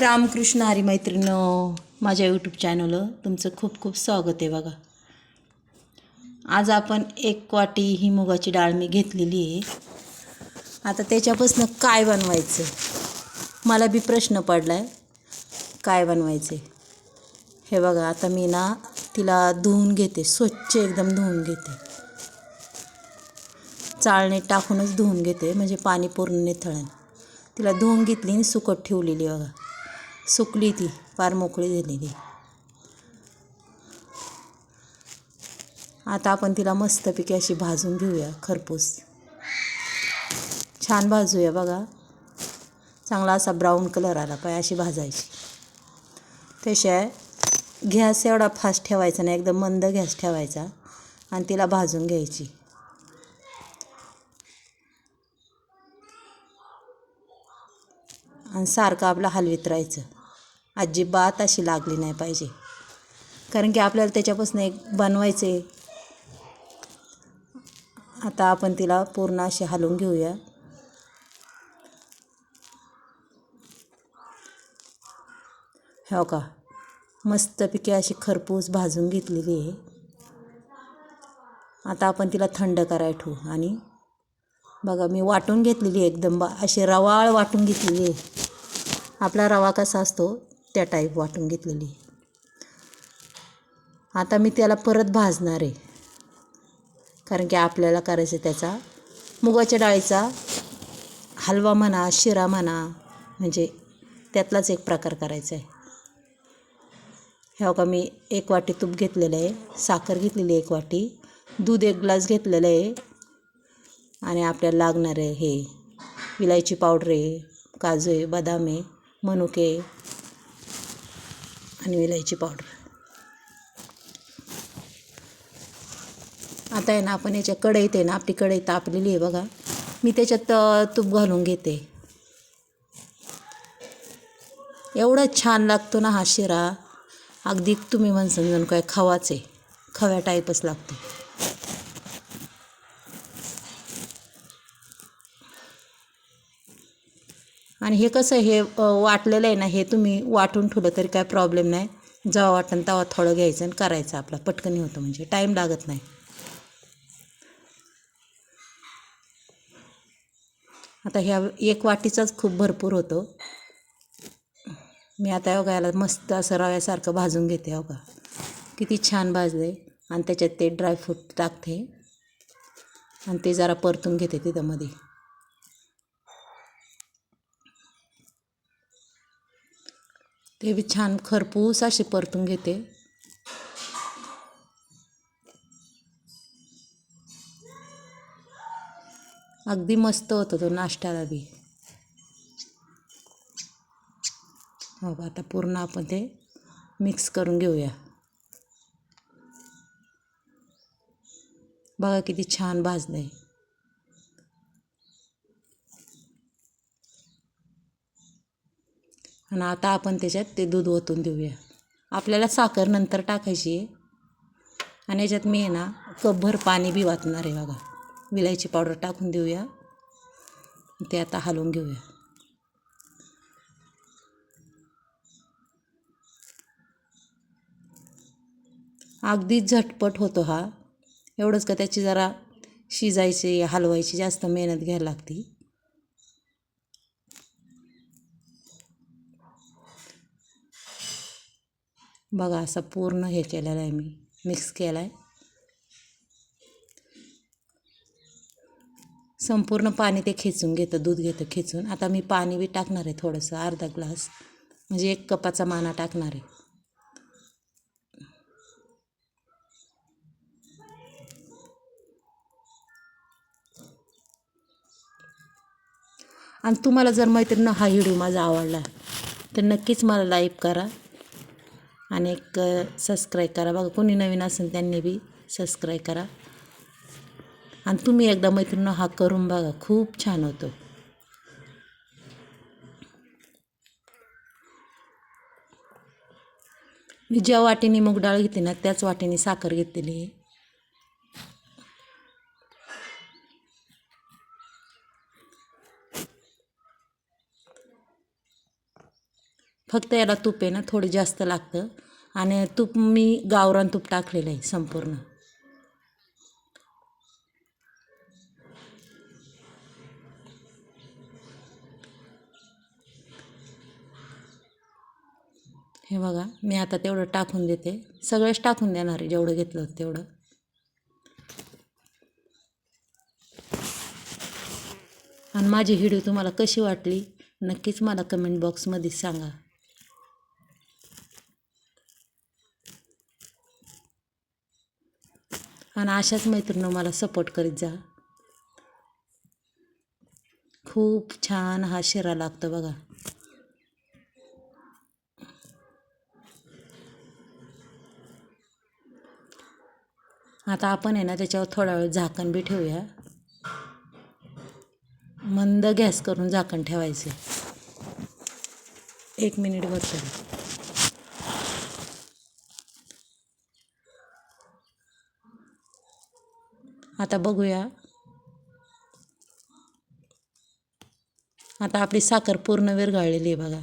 रामकृष्ण हरी मैत्रिणं माझ्या यूट्यूब चॅनलवर तुमचं खूप खूप स्वागत आहे बघा. आज आपण एक वाटी ही मुगाची डाळ मी घेतलेली आहे. आता त्याच्यापासून काय बनवायचं? मला बी प्रश्न पडला आहे काय बनवायचे? हे बघा आता मी ना तिला धुवून घेते स्वच्छ एकदम धुवून घेते. चाळणीत टाकूनच धुवून घेते म्हणजे पाणी पूर्ण निथळण. तिला धुवून घेतली आणि सुकट ठेवलेली बघा. सुकली ती फार मोकळी झालेली. आता आपण तिला मस्तपैकी अशी भाजून घेऊया खरपूस. छान भाजूया बघा. चांगला असा ब्राऊन कलर आला पाहिजे अशी भाजायची. त्याशिवाय गॅस एवढा फास्ट ठेवायचा नाही एकदम मंद गॅस ठेवायचा आणि तिला भाजून घ्यायची. आणि सारखं आपलं हलवीत राहायचं. अजिबात अशी लागली नाही पाहिजे. कारण की आपल्याला त्याच्यापासून एक बनवायचं आहे आता आपण तिला पूर्ण अशी हलवून घेऊया. हो का? मस्तपैकी अशी खरपूस भाजून घेतलेली आहे. आता आपण तिला थंड करायला ठेवू. आणि बघा मी वाटून घेतलेली आहे एकदम. बा अशी रवाळ वाटून घेतलेली आहे. आपला रवा कसा असतो? त्या टाईप वाटून घेतलेली. आता मी त्याला परत भाजणार आहे. कारण की आपल्याला करायचं त्याचा मुगाच्या डाळीचा हलवा म्हणा शिरा म्हणा म्हणजे त्यातलाच एक प्रकार करायचा आहे. ह्या का मी एक वाटी तूप घेतलेलं आहे. साखर घेतलेली आहे एक वाटी. दूध एक ग्लास घेतलेलं आहे. आणि आपल्याला लागणार आहे हे विलायची पावडर आहे काजू आहे बदाम आहे मनुके आणि विलायची पावडर. आता आहे ना आपण याच्या कढईत आहे ना आपली कढई तापलेली आहे बघा. मी त्याच्यात तूप घालून घेते. एवढा छान लागतो ना हा शिरा. अगदी तुम्ही म्हणसान जण काय खवाच आहे. खव्या टाईपच लागतो. आणि हे कसं हे वाटलेलं आहे ना हे तुम्ही वाटून ठेवलं तरी काय प्रॉब्लेम नाही. जेव्हा वाटण तेव्हा थोडं घ्यायचं आणि करायचं आपला. पटकन होतं म्हणजे. टाईम लागत नाही. आता ह्या एक वाटीचाच खूप भरपूर होतो. मी आता योगा याला मस्त असं रव्यासारखं भाजून घेते हो का. किती छान भाजले आणि त्याच्यात ते ड्रायफ्रूट टाकते. आणि ते जरा परतून घेते तिथं मध्ये. ते बी छान खरपूस असे परतून घेते. अगदी मस्त होतं तो नाश्त्याला बी. हो आता पूर्ण आपण ते मिक्स करून घेऊया. बघा किती छान भाजलं आहे आणि आता आपण त्याच्यात ते दूध ओतून देऊया. आपल्याला साखर नंतर टाकायची आहे. आणि याच्यात मी आहे ना कपभर पाणी बी वाचणार आहे बघा. विलायची पावडर टाकून देऊया. ते आता हलवून घेऊया. अगदीच झटपट होतो हा. एवढंच का त्याची जरा शिजायची हलवायची जास्त मेहनत घ्यायला लागते. बघा असं पूर्ण हे केलेलं आहे मी. मिक्स केलं आहे संपूर्ण पाणी ते खेचून घेतं दूध घेतं खेचून. आता मी पाणी बी टाकणार आहे थोडंसं अर्धा ग्लास. म्हणजे एक कपाचा माना टाकणार आहे. आणि तुम्हाला जर मैत्रिणी हा व्हिडिओ माझा आवडला तर नक्कीच मला लाईक करा. आणि एक सबस्क्राईब करा. बघा कोणी नवीन असेल त्यांनी बी सबस्क्राईब करा. आणि तुम्ही एकदा मैत्रिणं हा करून बघा. खूप छान होतो. मी ज्या वाटेने मूग डाळ घेते ना त्याच वाटेने साखर घेतलेली आहे फक्त याला तूप आहे ना थोडं जास्त लागतं. आणि तूप मी गावरान तूप टाकलेलं आहे संपूर्ण. हे बघा मी आता तेवढं टाकून देते. सगळंच टाकून देणार आहे जेवढं घेतलं होतं तेवढं. आणि माझी व्हिडिओ तुम्हाला कशी वाटली नक्कीच मला कमेंट बॉक्समध्ये सांगा. आणि अशाच मैत्रिणी मला सपोर्ट करीत जा. खूप छान हा शिरा लागतो बघा. आता आपण आहे ना त्याच्यावर थोडा वेळ झाकण बी ठेवूया. मंद गॅस करून झाकण ठेवायचं. एक मिनिट तरी आता बघूया. आता आपली साखर पूर्ण विरघळलेली आहे बघा.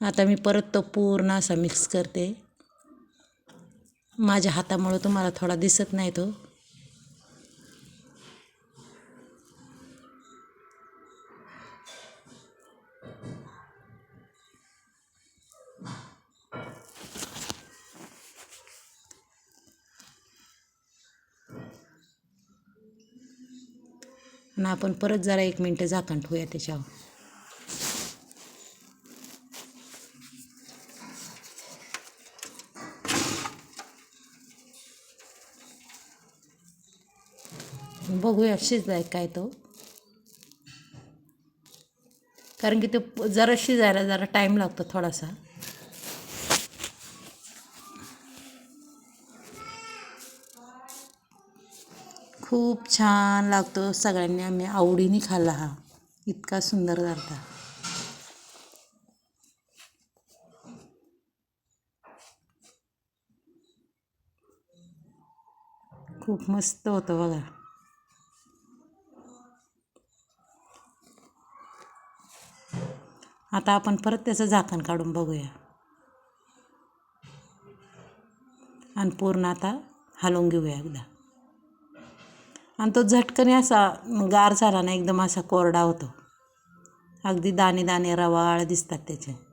आता मी परत तो पूर्ण असा मिक्स करते. माझ्या हातामुळं तुम्हाला थोडा दिसत नाही तो. आणि आपण परत जरा एक मिनटं झाकण ठेवूया त्याच्यावर. बघूया शिजलाय काय तो. कारण की ते जरा शिजायला जरा टाईम लागतो थोडासा. खूप छान लागतो. सगळ्यांनी आम्ही आवडीने खाल्ला हा. इतका सुंदर झाला खूप मस्त होतं बघा. आता आपण परत त्याचं झाकण काढून बघूया. आणि पूर्ण आता हलवून घेऊया एकदा. आणि तो झटकने असा गार झाला ना एकदम असा कोरडा होतो. अगदी दाणे दाणे रवाळ दिसतात त्याचे.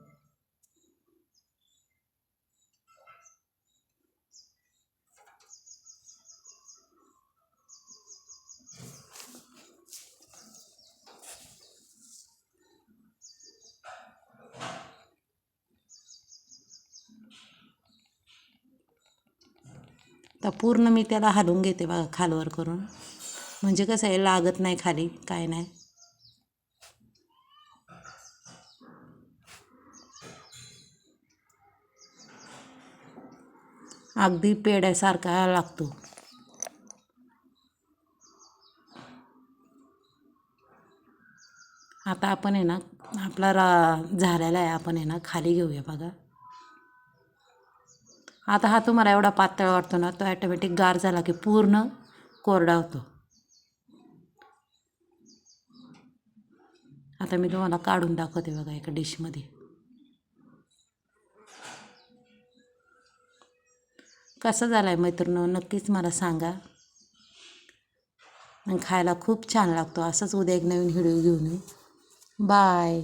तर पूर्ण मी त्याला हलवून घेते बघा खालवर करून. म्हणजे कसं आहे लागत नाही खाली काय नाही. अगदी पेड्यासारखा लागतो. आता आपण आहे ना आपला रा झालेला आहे आपण आहे ना खाली घेऊया बघा. आता हा तुम्हाला एवढा पातळ वाटतो ना तो ॲटोमॅटिक गार झाला की पूर्ण कोरडा होतो. आता मी तुम्हाला काढून दाखवते बघा एका डिशमध्ये कसा झाला आहे मैत्रिणी नक्कीच मला सांगा. आणि खायला खूप छान लागतो. असंच उद्या एक नवीन व्हिडिओ घेऊन येऊ. बाय